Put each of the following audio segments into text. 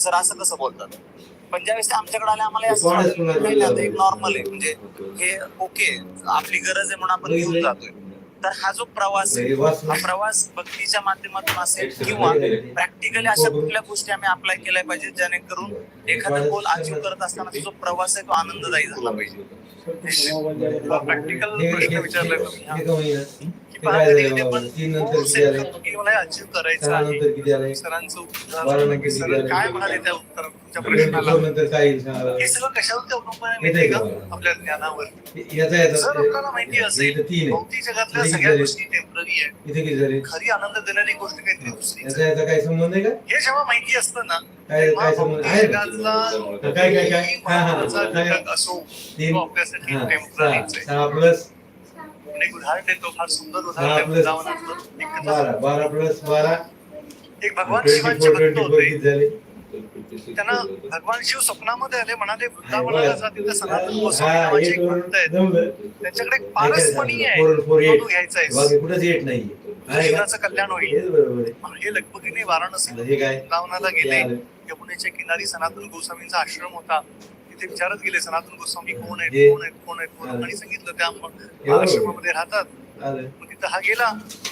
Sir असं कसं बोलतात? पण ज्यावेळेस आमच्याकडे आले आम्हाला एक. नॉर्मल आहे म्हणजे हे ओके आपली गरज आहे म्हणून आपण घेऊन जातोय. तर हा जो प्रवास आहे हा प्रवास भक्तीच्या माध्यमातून असेल किंवा प्रॅक्टिकली अशा कुठल्या गोष्टी आम्ही अप्लाय केल्या पाहिजे जेणेकरून एखादा गोल अचीव करत असताना जो प्रवास आहे तो आनंददायी झाला पाहिजे. प्रॅक्टिकल प्रश्न विचारलाय तुम्ही हा. एका महिन्यात की ते पहा काय कधी झालं? कधी बाबा? आपण तीन नंतर goal किती set आले? करतो की मला अचीव करायचं आहे. सरांचं उत्तर? काय म्हणाले त्या उत्तर तुमच्या प्रश्नाला. हे सगळं कशावर अवलंबून आहे का? आपल्या ज्ञानावर. जर आपल्याला माहिती असेल भौतिक जगातल्या सगळ्या झाले? गोष्टी टेंपररी आहे खरी आनंद देणारी गोष्ट काहीतरी दुसरी याचा याचा काय संबंध आहे का? हे जेव्हा माहिती असतं ना काय काय संबंध आहे जगातला काय काय हा हा तीन हा सहा सहा प्लस एक बारा बारा प्लस बारा. भगवान शिवांचे भक्त होते. झाले? त्यांना भगवान शिव स्वप्नामध्ये आले म्हणाले वृंदावनाला जा तिथे सनातन गोस्वामी हा नावाचे एक एक वरून भक्त आहेत. जमलं. त्यांच्याकडे एक पारसमणी आहे. फोर फोर तो एट तू घ्यायचा आहे. बाकी कुठंच येत नाही आहे का? जीवनाचं कल्याण होईल. हेच बरोबर आहे. हे लगबगीने वाराणसी हे काय? हे गेले. यमुनेच्या किनारी सनातन गोस्वामींचा आश्रम होता. तिथे विचारत गेले सनातन गोस्वामी कोण आहेत. कोण आहेत? कोण आहेत? कोण. आणि सांगितलं त्या. आश्रमामध्ये राहतात. मग तिथं हा गेला.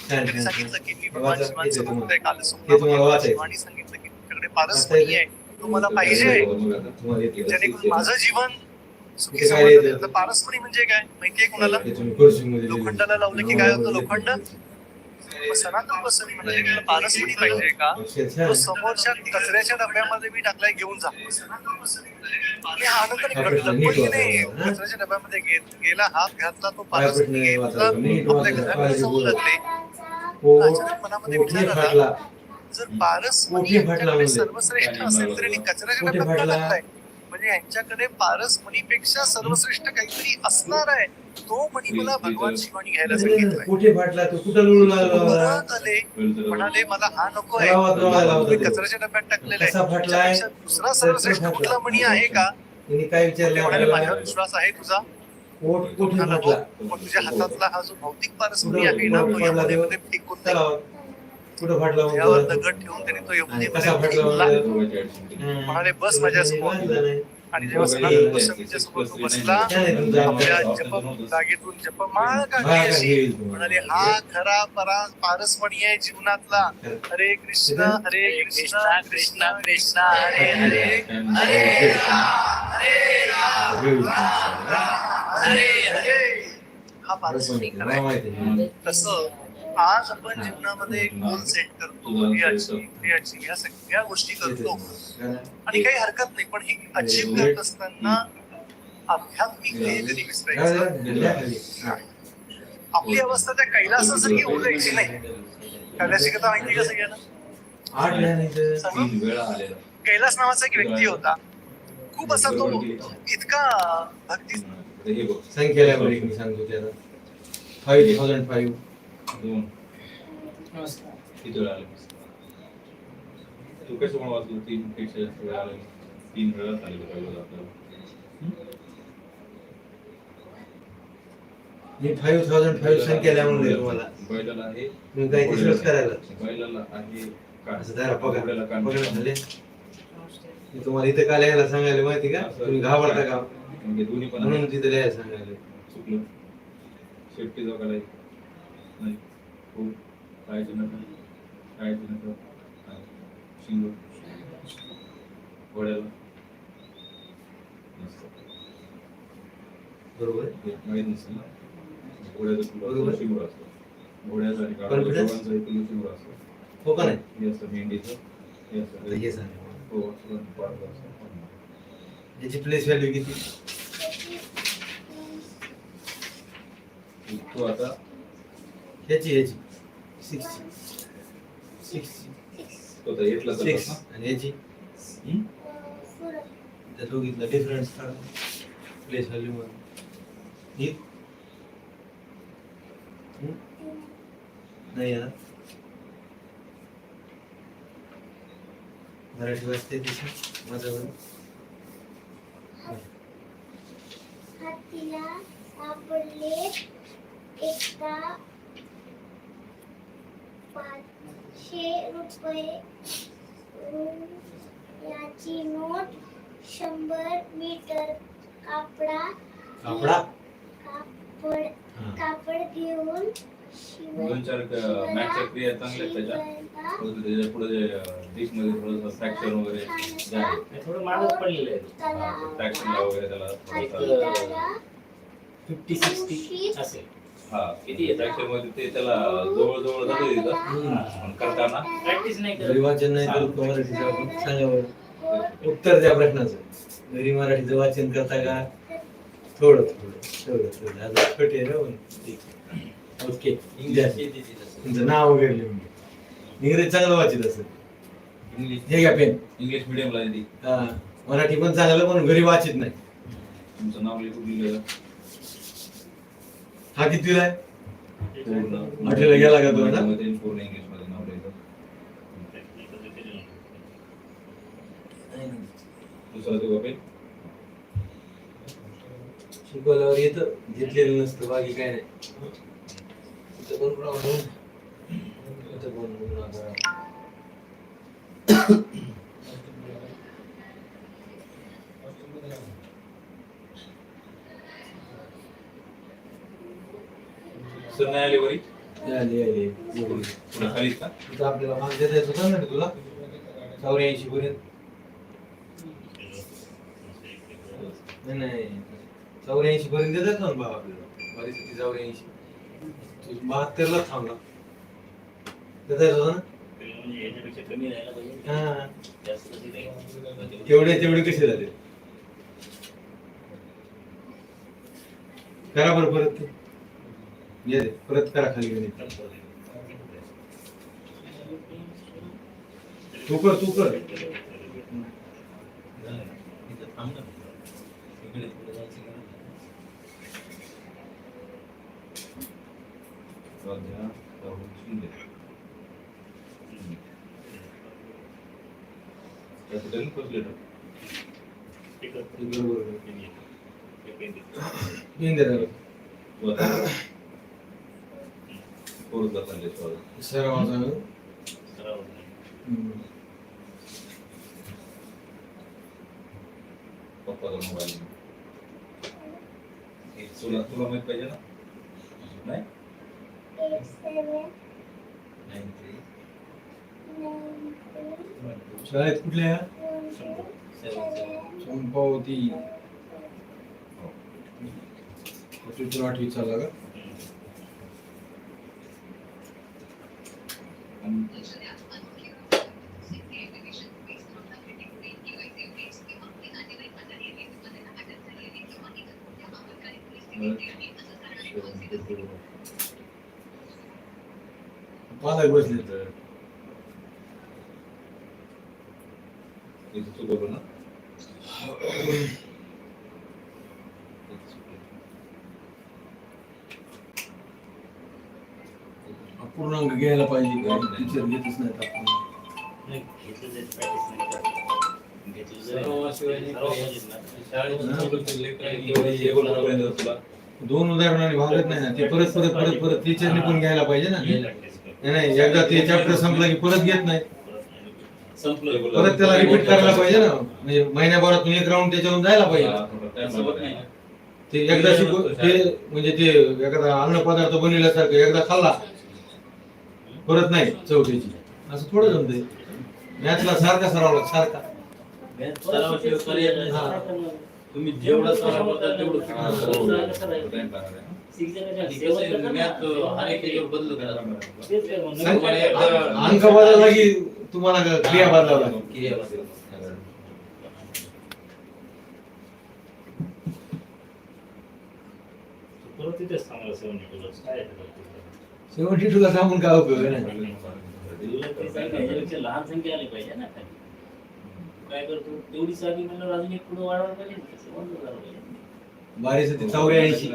त्यांनी सांगितलं. की मी भगवान वाचा, शिवांचं भक्त आहे काल. शिवानी सांगितलं की तुमच्याकडे पारसमणी आहे? तुम्हाला पाहिजे? जेणेकरून माझं जीवन सुखी पारसमणी म्हणजे काय? माहितीये कोणाला. लोखंडाला लावलं की काय होतं? लोखंड? मग सनातन गोस्वामी म्हणजे पारसमणी पाहिजे का. तो समोरच्या कचऱ्याच्या डब्यामध्ये मी टाकलाय घेऊन जा आणि हा नाही हा? कचऱ्याच्या डब्यामध्ये गेला हात घातला तो? नीट आपल्या जाऊन बोला. लागले मनामध्ये विचार आला जर यांच्याकडे म्हणजे. सर्वश्रेष्ठ असेल तरी कचऱ्याच्या डब्यात. टाकलाय म्हणजे यांच्याकडे पारसमणीपेक्षा सर्वश्रेष्ठ काहीतरी असणार आहे. तो मणी मला भगवान शिवानी घ्यायला सांगितलाय. म्हणाले मला हा नको आहे. कचऱ्याच्या डब्यात टाकलेला आहे. दुसरा सर्वश्रेष्ठ. कुठला मणी आहे का? काय विचारलं? माझ्यावर विश्वास आहे तुझा. हो, तुझ्या हातातला हा जो भौतिक पारसमणी कुठं- आहे ना तो यमुनेमध्ये टिकून कुठं फाटला त्यावर? दगड ठेवून त्याने तो फेकला. म्हणलं? बस नाही. आणि जेव्हा सनातन गोस्वामीच्या समोर तो बसला आपल्या. जप जागेतून तुमची. म्हणाले हा खरा परा पारसमणी आहे जीवनातला हरे कृष्ण हरे कृष्ण कृष्ण कृष्ण हरे हरे हरे राम हरे हरे हा पारसमणी खरा आहे. तसं आज आपण जीवनामध्ये गोल सेट करतो हे अचीव हे. अचीव या सगळ्या गोष्टी करतो. आणि काही हरकत नाही पण हे. अचीव करत असताना आध्यात्मिक ध्येय कधी विसरायचं. आपली अवस्था त्या कैलासासारखी होऊ द्यायची नाही. कैलासी कथा माहिती का सगळ्यांना? कैलास नावाचा एक व्यक्ती होता. खूप असा तो इतका भक्ती सांगतो त्याला. फाईव्ह थाउजंड फाईव्ह किती वेळा आले? तू कसं म्हणून वाचलं तीन पेक्षा जास्त वेळा आले. तीन पाहिजे आपल्याला. मी फाईव्ह थाउजंड फाईव्ह संख्याला म्हणले तुम्हाला. बैलाला आहे. काय विश्वास करायला. बैलाला आहे. असं जरा कान- झाले मी तुम्हाला इथं का लिहायला सांगायला माहिती का? तुम्ही घाबरता का? म्हणजे दोन्ही पण म्हणून तिथं लिहायला सांगायला. चुकलं. सेफ्टी जो करायची नाही हो पाहायचं नका खायचं नका शिंग घोड्याला. बरोबर. माहीत नसेल ना. घोड्याचा बरोबर. शिंगूर असतो. घोड्याचा आणि शिंगूर असतो. हो का नाही? हे असतं मेंढीचं. हे असतं हे सांगा हो असतं. याची प्लेस व्हॅल्यू किती? तो आता ह्याची ह्याची. सिक्स सिक्स तो आता एटला सिक्स आणि याची हम्म? त्या दोघीतला डिफरन्स प्लेस व्हॅल्यू मध्ये. ही हम्म? नाही यार मराठी वाचते तिथे माझं हातीला सापडले एकदा पाचशे रुपये. याची नोट शंभर मीटर कापडा कापडा? कापड. कापड घेऊन दोन चार क- मॅथच्या क्रिया चांगल्या आहेत त्याच्या. पुढे डिशमध्ये थोडंसं फ्रॅक्चर वगैरे थोडं मागच पडलेलं आहे. वगैरे त्याला फिफ्टी सिक्स्टी असेल. हा किती ते त्याला जवळ जवळ जातं तिथं. पण करताना? प्रॅक्टिस नाही घरी करत. वाचन नाही तर मराठीचं आपण. उत्तर द्या प्रश्नाचं. घरी मराठीचं वाचन करता का? थोडं थोडं थोडं थोडं. आता छोटे ना म्हणून. ओके. इंग्लिश तुमचं नाव वगैरे लिहून. इंग्रजी चांगलं वाचित असेल. इंग्लिश. हे घ्या पेन. इंग्लिश मिडियमला हा. मराठी पण चांगलं पण घरी वाचित नाही. तुमचं नाव लिहून दिलेलं. हा कितीला आहे? पूर्ण आठवीला गेला का तो आता? मध्ये पूर्ण इंग्लिशमध्ये नाव लिहिलं दुसरा तो पेन शिकवल्यावर येतं. घेतलेलं नसतं. बाकी काय नाही. इथं पण problem आहे. इथं पण problem आहे. सर नाही आले वरी. पुन्हा खालीच का? इथं आपल्याला माल देता येत होता ना तुला? चौऱ्याऐंशी पर्यंत. नाही नाही. चौऱ्याऐंशी पर्यंत देत येतो ना बाबा आपल्याला. परिस्थिती चौऱ्याऐंशी. तू बहात्तरला थांबला देता येत होता ना? याच्यापेक्षा कमी राहायला पाहिजे हा. जास्त तेवढे तेवढे कसे झाले? करा बरं परत ते. ये रे, परत करा खाली गणित तू कर तू कर स्वाध्याय Rahul Shinde President first letter. येऊन दे रे. स्वाध्याय. मोबाईल तुला तुला माहीत पाहिजे ना? नाही? शाळेत कुठल्या? संपावती तिथून आठवी चालला का? पालक बसले तर इथे तू बोलू ना पूर्णांक घ्यायला पाहिजे टीचर घेतच नाहीत आपण दोन उदाहरणाने भागत नाही ना. ते परत परत परत परत टीचरने पण घ्यायला पाहिजे ना. नाही, नाही एकदा ते चॅप्टर संपला की परत घेत नाही. परत त्याला रिपीट करायला पाहिजे ना. म्हणजे महिन्याभरातून एक राऊंड त्याच्यावरून जायला पाहिजे. सोबत नाही. ते एकदा शिकू ते म्हणजे ते एखादा अन्न पदार्थ बनवल्यासारखं एकदा खाल्ला परत नाही चौथीची असं थोडं जमते मॅथला सारखा सराव लागतो सारखा सरावाशिवाय पर्याय नाही. हा. तुम्ही जेवढं सराव करताल तेवढं हा. अंक बदलला की तुम्हाला क्रिया बदलावं लागेल परत तिथेच थांबला ला. काय आहे ते? सेव्हन्टी टू ला थांबून काय उपयोग आहे ना दिलं तरी चालेल. याच्यापेक्षा लहान संख्या आली पाहिजे ना खाली. काय करतो तेवढी साधी म्हणलं अजून एक पुढे वाढवायला पाहिजे ना. तसं बंद झालं पाहिजे. बारीचं ते चौऱ्याऐंशी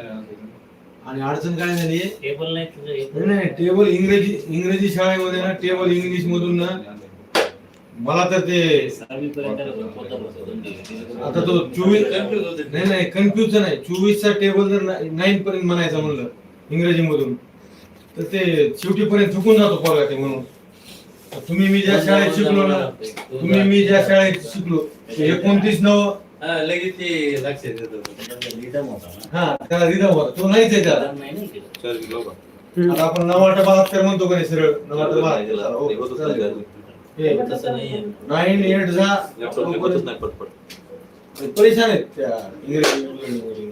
आणि अडचण काय झाली टेबल नाही तुझं हे नाही, नाही टेबल इंग्रजी इंग्रजी शाळेमध्ये ना टेबल इंग्लिश मधून ना मला तर ते सहावीपर्यंत त्याला पोता आता तो चोवीस नाही नाही कन्फ्युज नाही चोवीसचा टेबल जर नाईन पर्यंत म्हणायचं म्हणलं इंग्रजी मधून तर ते शेवटी पर्यंत चुकून जातो पोरगा ते म्हणून. तुम्ही मी ज्या शाळेत शिकलो ना तुम्ही मी ज्या शाळेत शिकलो एकोणतीस नऊ. हा लगेच ते लक्षात येतं. हा. त्याला रिदम होता. तो नाहीच आहे त्याला. केलं. आता आपण नवाट बहात्तर म्हणतो का नाही सरळ? नवाट बहात्तर. हो, तसं नाहीये. नाईन एट जा. परेशान आहेत त्या इंग्रजी इंग्रजी-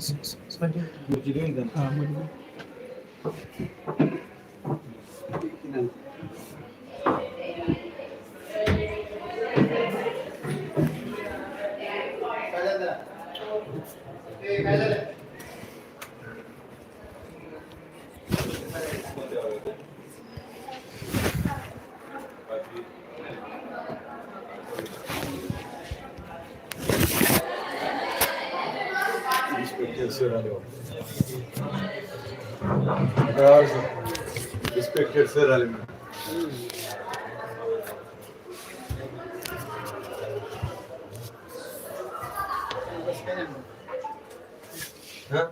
Spencer? What you doing then? Uh, um, what are you doing? Inspector sir madam. हा?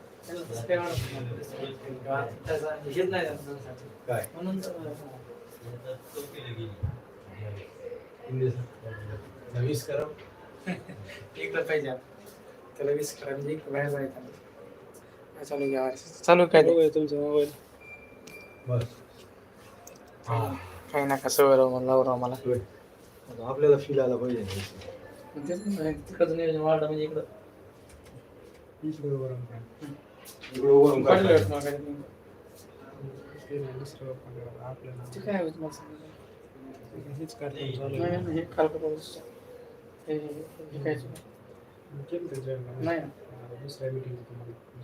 काय. वीस करा इकडं पाहिजे त्याला वीस करा म्हणजे बाहेर जायचं चालू घ्या चालू काय ते? तुमचा मोबाईल बस हा काही नका सवय राहू मला लावू राहू मला होय. आपल्याला फील आला पाहिजे ना. तिकडचं नियोजन वाढलं म्हणजे इकडं काय काढलं करायचं? वाटतं मला काही. ते काय होतं मला सांगा. नाही, नाही, हे काल. हे- हे- हे काय? नाही ना.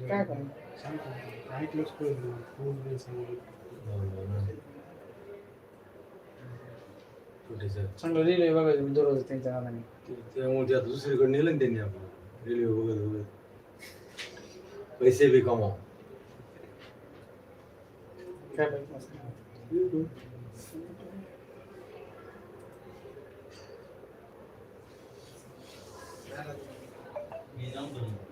काय करणार? छोटे sir. चांगलं लिहिलंय बघायचं मी दररोज त्यांच्या नावाने ते- त्यामुळे ते आता दुसरीकडे नेलं ना त्यांनी आपलं रेल्वे बघत बघत पैसे बी कमाव काय पाहिजे असं? त्याला सांग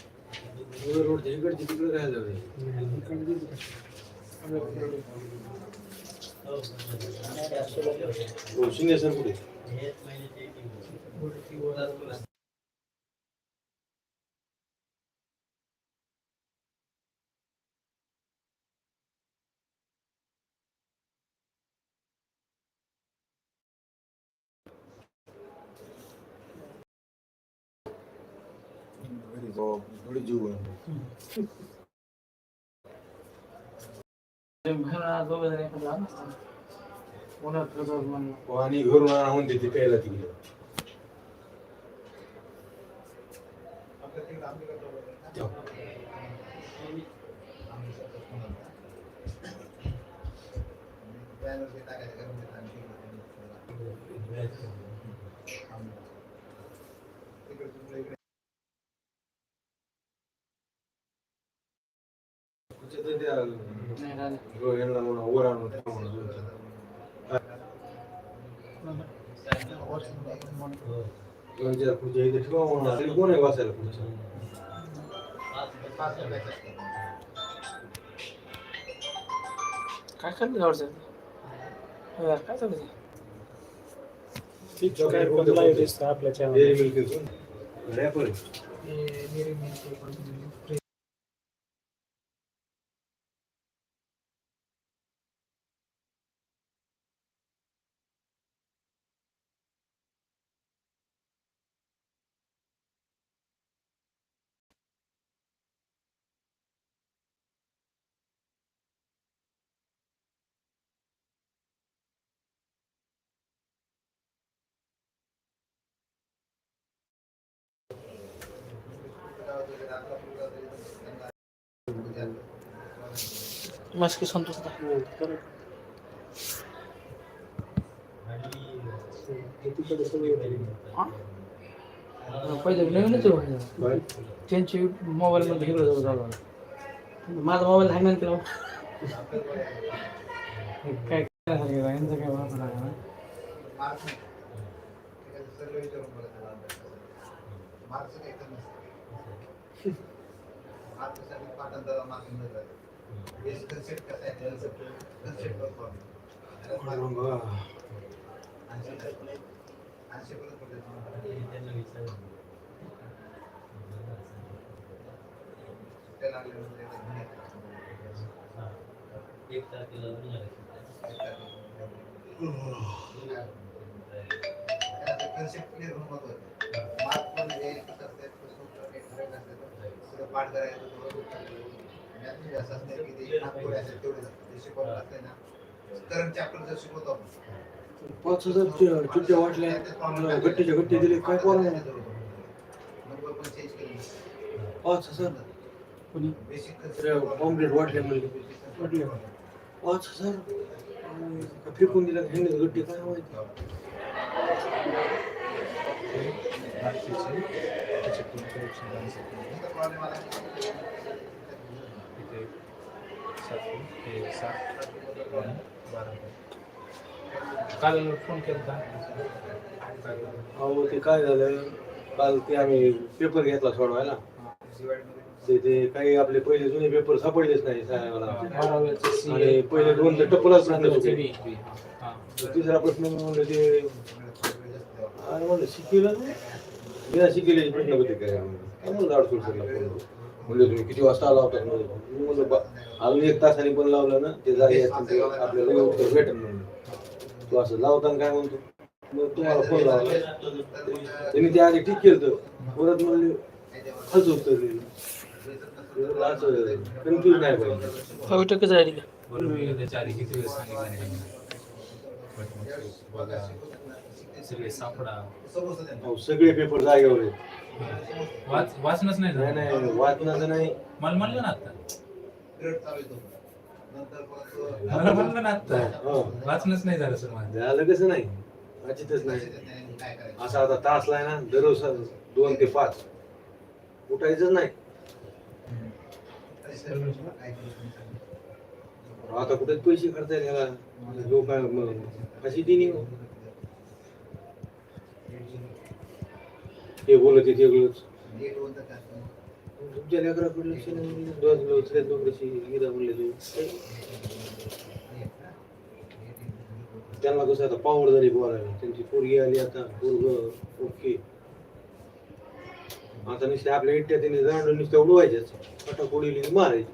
शिंदे सर कुठे थोडी जीव आहे. ते बाहेर आज दोघं जण एखादं लहान असतं. उन्हात फिरतो म्हणून. पाणी घरून आणून देते प्यायला तिकडे नाही राहिलं. यांना म्हणा वर आणून ठेवा म्हणा दोन चार. दोन चार खुर्च्या इथे ठेवा म्हणा तरी कोण आहे बसायला खुर्च्या काय करते गावचं यार, काय चालू आहे? काय पण live दिसतं आपल्या channel वर. एक तारखेला रॅपर आहे हे मार्क पण मस्की संतोष पाठ नवीनच आहे त्यांची मोबाईल मध्ये हिरो झालं माझा मोबाईल ते नाही केला काय करायचं यांचं काय वापर लागला पाच हजार चिठ्ठ्या वाटल्या गट्टीच्या गट्टे दिले काय पोरा पाच हजार कोणी कॉम्प्लेट वाटले म्हणजे म्हटलं पाच हजार फेकून दिला ह्यांनी गट्टे काय माहिती काल फोन केला अहो ते काय झालं? काल ते आम्ही पेपर घेतला सोडवायला. ते ते काही आपले पहिले जुने पेपर सापडलेच नाही साहेबाला आणि पहिले दोन तर टप्पलाच. तिसरा प्रश्न म्हणलं ते आणि म्हणलं ना बिना शिकेले प्रश्न होते काय काय म्हणलं अडचण सरला फोन म्हणलं तुम्ही किती वाजता म्हणलं मी म्हणलं बा अजून एक तासाने पण लावलं ना ते जागे असतील ते आपल्याला उत्तर भेटेल म्हणलं तू असं लावताना काय म्हणतो? मग तुम्हाला फोन लावला त्यांनी ते आधी ठीक केलं परत म्हणले हच उत्तर कन्फ्युज नाही पाहिजे. किती वेळेस सांगितलं सगळे सापडा. अहो, सगळे पेपर जागेवर आहेत. वाच वाचनच नाही नाही झालं नाही वाचनाचं नाही. मला म्हणलं ना आता. मला म्हणलं ना आता. हो. वाचनच नाही झालं सर माझं. झालं कसं नाही? वाचितच नाही. असा आता तासलाय ना दररोज दोन ते पाच. उठायचंच नाही. आता कुठे पैसे खर्च त्याला? जो काय मग कशी दिनी हो? हे बोलत ते वेगळंच तुमच्या लेकराकडे लक्ष नाही दोन दुसऱ्या दोन कशी गिरा म्हणले तू. त्यांना कसं आता पावड झाली बोलायला. त्यांची पोरगी आली आता पोरग ओके. आता नुसते आपल्या इट्ट्या त्यांनी जाणून नुसत्या उडवायच्याच फटाक उडवली की मारायची.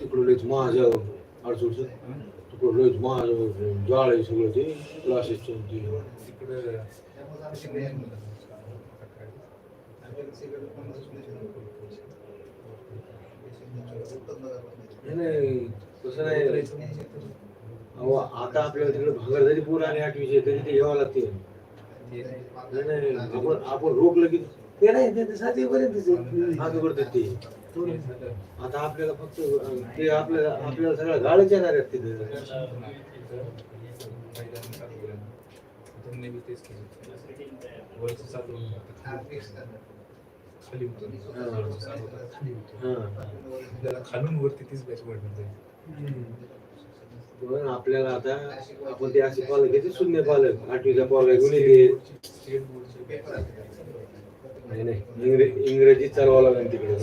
तिकडं लयच माझ्या अडचण तिकडं लयच माझं जाळ आहे सगळं ते तिकडं नाही, नाही तसं नाही अहो आता आपल्याला तिकडे भागर जरी पूर आले आठवीचे तरी ते घ्यावं लागते नाही नाही आपण आपण रोखलं की ते नाही ते सातवीपर्यंत मागे पडतात ते आता आपल्याला फक्त ते आपल्याला आपल्याला सगळ्या गाळच येणार आहेत तिथे. केलं खाली हा त्याला खालून वरती तीच बॅच वाढून आपल्याला आता आपण ते असे पालक घेते शून्य पालक. आठवीचा पालक गुन्हे नाही नाही. इंग्रजी इंग्रजी चालवावं लागेल तिकडे.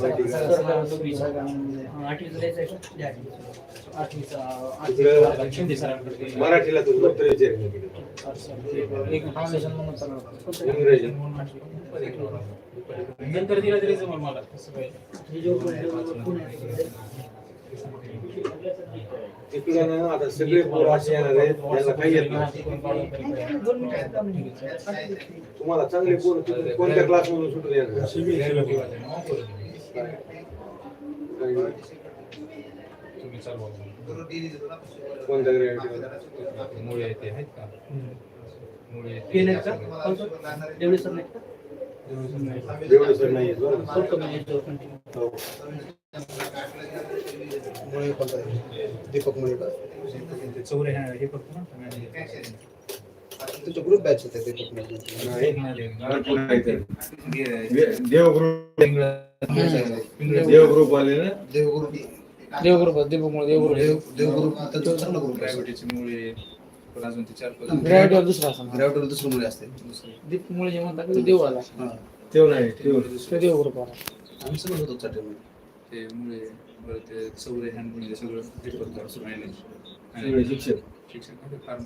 तिकडं मराठीला तू उत्तर विचार इंग्रजी. नंतर दिला तरी जमल मला. आता सगळे पोरं असे येणार आहेत त्यांना काही येत नाही तुम्हाला चांगले पोरं कोणत्या क्लास मधून सुटून येणार कोणत्या ग्रॅव्हिटी मुळे ते आहेत का मुळे? एवढे सर नाही का? एवढं सर नाही आहेत बरं फक्त मी याच्यावर continue. हो. दीपक मुळे का चौरे हे करतो ना तुमचा ग्रुप बॅच होते दीपक मुळे नाही भरपूर आहेत. देव ग्रुप देव ग्रुप आले ना देवगुरु देवगुरु देवमुळे देवगुरु देव देवगुरु त्यांचा चांगला ग्रुप आहे प्रायव्हेटचे मुळे पण अजून ते चार पाच ग्रॅव्हिटीवर दुसरा असं ग्रॅव्हिटीवर दुसरं मुळे असते दीप मुळे जे म्हणतात ते देव आला हा तेव नाही तेव ते देव ग्रुप आला आम्ही सगळं होतो चाटेमध्ये ते मुळे बरं ते चौरे म्हणजे सगळं हे करतो असं मॅनेज शिक्षक. शिक्षण फार्म